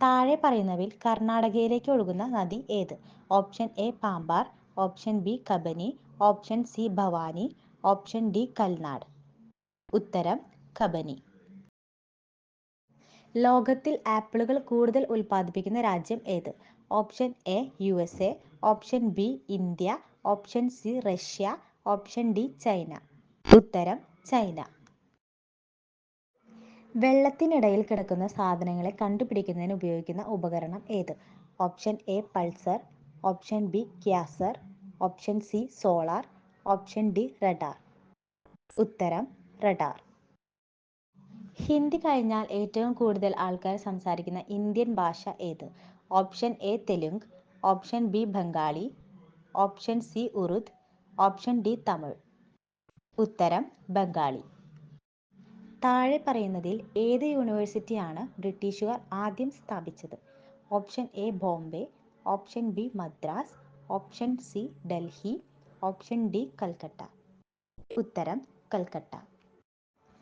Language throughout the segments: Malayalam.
താഴെ പറയുന്നവയിൽ കർണാടകയിലേക്ക് ഒഴുകുന്ന നദി ഏത്? Option A Pambar option B Kabani option C Bhavani option D Kalnad ഉത്തരം കബനി ലോകത്തിൽ ആപ്പിളുകൾ കൂടുതൽ ഉൽപ്പാദിപ്പിക്കുന്ന രാജ്യം ഏത്? Option A U S A option B India option C Russia option D China ഉത്തരം ചൈന വെള്ളത്തിനിടയിൽ കിടക്കുന്ന സാധനങ്ങളെ കണ്ടുപിടിക്കുന്നതിന് ഉപയോഗിക്കുന്ന ഉപകരണം ഏത്? Option A pulsar option B quasar option C solar option D radar ഉത്തരം റഡാർ ഹിന്ദി കഴിഞ്ഞാൽ ഏറ്റവും കൂടുതൽ ആൾക്കാർ സംസാരിക്കുന്ന ഇന്ത്യൻ ഭാഷ ഏത്? Option A Telugu option B Bengali option C Urdu option D Tamil ഉത്തരം ബംഗാളി താഴെ പറയുന്നതിൽ ഏത് യൂണിവേഴ്സിറ്റിയാണ് ബ്രിട്ടീഷുകാർ ആദ്യം സ്ഥാപിച്ചത്? Option A Bombay option B Madras option C Delhi option D Calcutta ഉത്തരം കൽക്കട്ട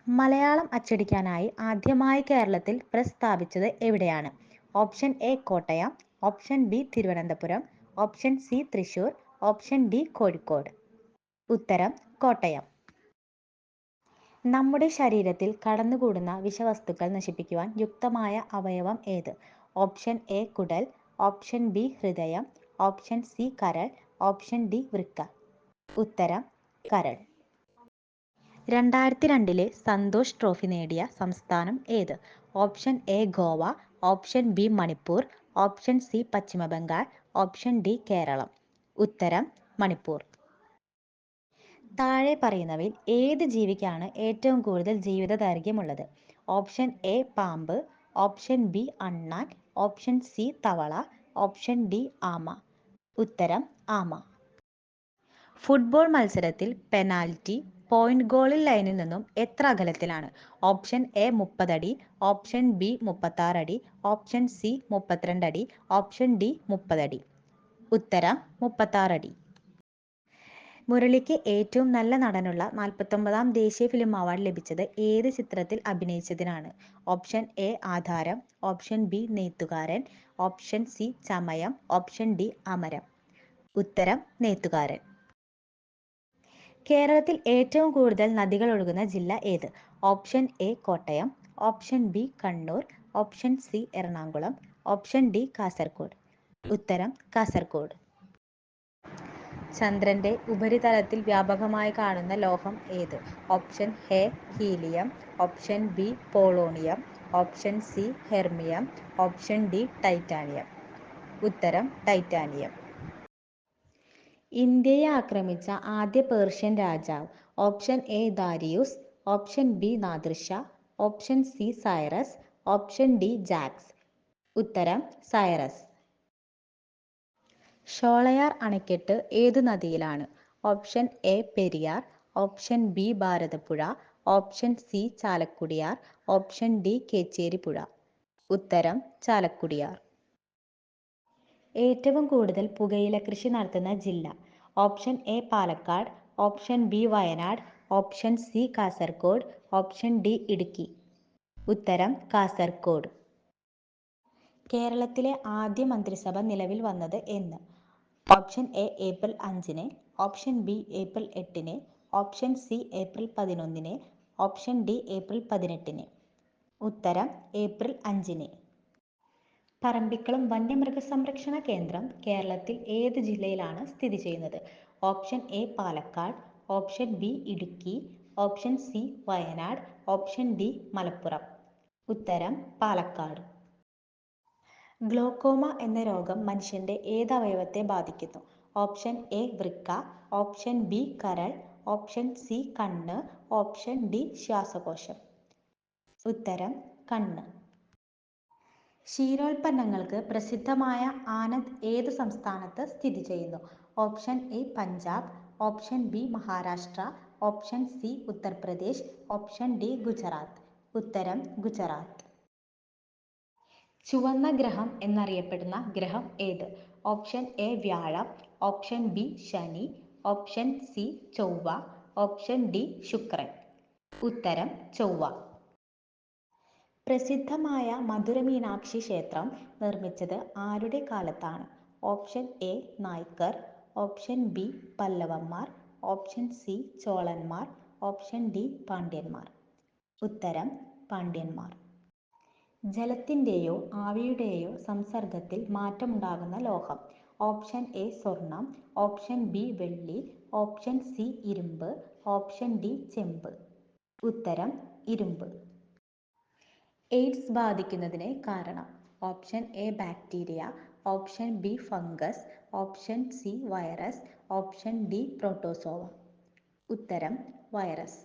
മലയാളം അച്ചടിക്കാനായി ആദ്യമായി കേരളത്തിൽ പ്രസ് സ്ഥാപിച്ചത് എവിടെയാണ്? Option A Kottayam option B Thiruvananthapuram option C Thrissur option D Kozhikode ഉത്തരം കോട്ടയം നമ്മുടെ ശരീരത്തിൽ കടന്നുകൂടുന്ന വിഷവസ്തുക്കൾ നശിപ്പിക്കുവാൻ യുക്തമായ അവയവം ഏത്? ഓപ്ഷൻ എ കുടൽ. ഓപ്ഷൻ ബി ഹൃദയം. ഓപ്ഷൻ സി കരൾ. ഓപ്ഷൻ ഡി വൃക്ക. ഉത്തരം കരൾ. രണ്ടായിരത്തി രണ്ടിലെ സന്തോഷ് ട്രോഫി നേടിയ സംസ്ഥാനം ഏത്? Option A Goa. Option B Manipur. Option C Paschima Bengal option D Keralam. ഉത്തരം മണിപ്പൂർ. താഴെ പറയുന്നവയിൽ ഏത് ജീവിക്കാണ് ഏറ്റവും കൂടുതൽ ജീവിത ദൈർഘ്യമുള്ളത്? ഓപ്ഷൻ എ പാമ്പ് ഓപ്ഷൻ ബി അണ്ണാൻ ഓപ്ഷൻ സി തവള ഓപ്ഷൻ ഡി ആമ ഉത്തരം ആമ ഫുട്ബോൾ മത്സരത്തിൽ പെനാൽറ്റി പോയിന്റ് ഗോൾ ലൈനിൽ നിന്നും എത്ര അകലത്തിലാണ്? ഓപ്ഷൻ എ മുപ്പതടി ഓപ്ഷൻ ബി മുപ്പത്താറടി ഓപ്ഷൻ സി മുപ്പത്തിരണ്ട് അടി ഓപ്ഷൻ ഡി മുപ്പതടി ഉത്തരം മുപ്പത്താറടി മുരളിക്ക് ഏറ്റവും നല്ല നടനുള്ള നാൽപ്പത്തൊമ്പതാം ദേശീയ ഫിലിം അവാർഡ് ലഭിച്ചത് ഏത് ചിത്രത്തിൽ അഭിനയിച്ചതിനാണ്? Option A Adharam option B Neythukaran option C Chamayam option D Amaram ഉത്തരം നെയ്ത്തുകാരൻ കേരളത്തിൽ ഏറ്റവും കൂടുതൽ നദികൾ ഒഴുകുന്ന ജില്ല ഏത്? Option A Kottayam option B Kannur option C Ernakulam option D Kasaragod ഉത്തരം കാസർഗോഡ് ചന്ദ്രന്റെ ഉപരിതലത്തിൽ വ്യാപകമായി കാണുന്ന ലോഹം ഏത്? Option A helium. Option B polonium. Option C hermium. Option D titanium. ഉത്തരം ടൈറ്റാനിയം. ഇന്ത്യയെ ആക്രമിച്ച ആദ്യ പേർഷ്യൻ രാജാവ്? Option A Darius. Option B Nadir Shah option C Cyrus. Option D jacks. ഉത്തരം സൈറസ്. ഷോളയാർ അണക്കെട്ട് ഏതു നദിയിലാണ്? Option A Periyar option B Bharathappuzha option C Chalakudiyar option D Kecheripuzha ഉത്തരം ചാലക്കുടിയാർ ഏറ്റവും കൂടുതൽ പുകയില കൃഷി നടത്തുന്ന ജില്ല? Option A Palakkad option B Wayanad option C Kasaragod option D Idukki ഉത്തരം കാസർഗോഡ് കേരളത്തിലെ ആദ്യ മന്ത്രിസഭ നിലവിൽ വന്നത് എന്ന്? ഓപ്ഷൻ എ ഏപ്രിൽ അഞ്ചിന് ഓപ്ഷൻ ബി ഏപ്രിൽ എട്ടിന് ഓപ്ഷൻ സി ഏപ്രിൽ പതിനൊന്നിന് ഓപ്ഷൻ ഡി ഏപ്രിൽ പതിനെട്ടിന്. ഉത്തരം ഏപ്രിൽ അഞ്ചിന്. പറമ്പിക്കുളം വന്യമൃഗ സംരക്ഷണ കേന്ദ്രം കേരളത്തിൽ ഏത് ജില്ലയിലാണ് സ്ഥിതി ചെയ്യുന്നത്? Option A Palakkad option B Idukki option C Wayanad option D Malappuram. ഉത്തരം പാലക്കാട്. ഗ്ലോക്കോമ എന്ന രോഗം മനുഷ്യന്റെ ഏത് അവയവത്തെ ബാധിക്കുന്നു? ഓപ്ഷൻ എ വൃക്ക ഓപ്ഷൻ ബി കരൾ ഓപ്ഷൻ സി കണ്ണ് ഓപ്ഷൻ ഡി ശ്വാസകോശം ഉത്തരം കണ്ണ് ക്ഷീരോൽപ്പന്നങ്ങൾക്ക് പ്രസിദ്ധമായ ആനന്ദ് ഏത് സംസ്ഥാനത്ത് സ്ഥിതി ചെയ്യുന്നു? Option A Punjab option B Maharashtra option C Uttar Pradesh option D Gujarat ഉത്തരം ഗുജറാത്ത് ചുവന്ന ഗ്രഹം എന്നറിയപ്പെടുന്ന ഗ്രഹം ഏത്? ഓപ്ഷൻ എ വ്യാഴം ഓപ്ഷൻ ബി ശനി ഓപ്ഷൻ സി ചൊവ്വ ഓപ്ഷൻ ഡി ശുക്രൻ. ഉത്തരം ചൊവ്വ. പ്രസിദ്ധമായ മധുരമീനാക്ഷി ക്ഷേത്രം നിർമ്മിച്ചത് ആരുടെ കാലത്താണ്? Option A Nayakkar option B പല്ലവന്മാർ ഓപ്ഷൻ സി ചോളന്മാർ ഓപ്ഷൻ ഡി പാണ്ഡ്യന്മാർ. ഉത്തരം പാണ്ഡ്യന്മാർ. ജലത്തിന്റെയോ ആവിയുടെയോ സംസർഗത്തിൽ മാറ്റമുണ്ടാകുന്ന ലോഹം. ഓപ്ഷൻ എ സ്വർണം ഓപ്ഷൻ ബി വെള്ളി ഓപ്ഷൻ സി ഇരുമ്പ് ഓപ്ഷൻ ഡി ചെമ്പ്. ഉത്തരം ഇരുമ്പ്. എയ്ഡ്സ് ബാധിക്കുന്നതിന് കാരണം option A bacteria option B fungus option C virus option D protozoa. ഉത്തരം വൈറസ്.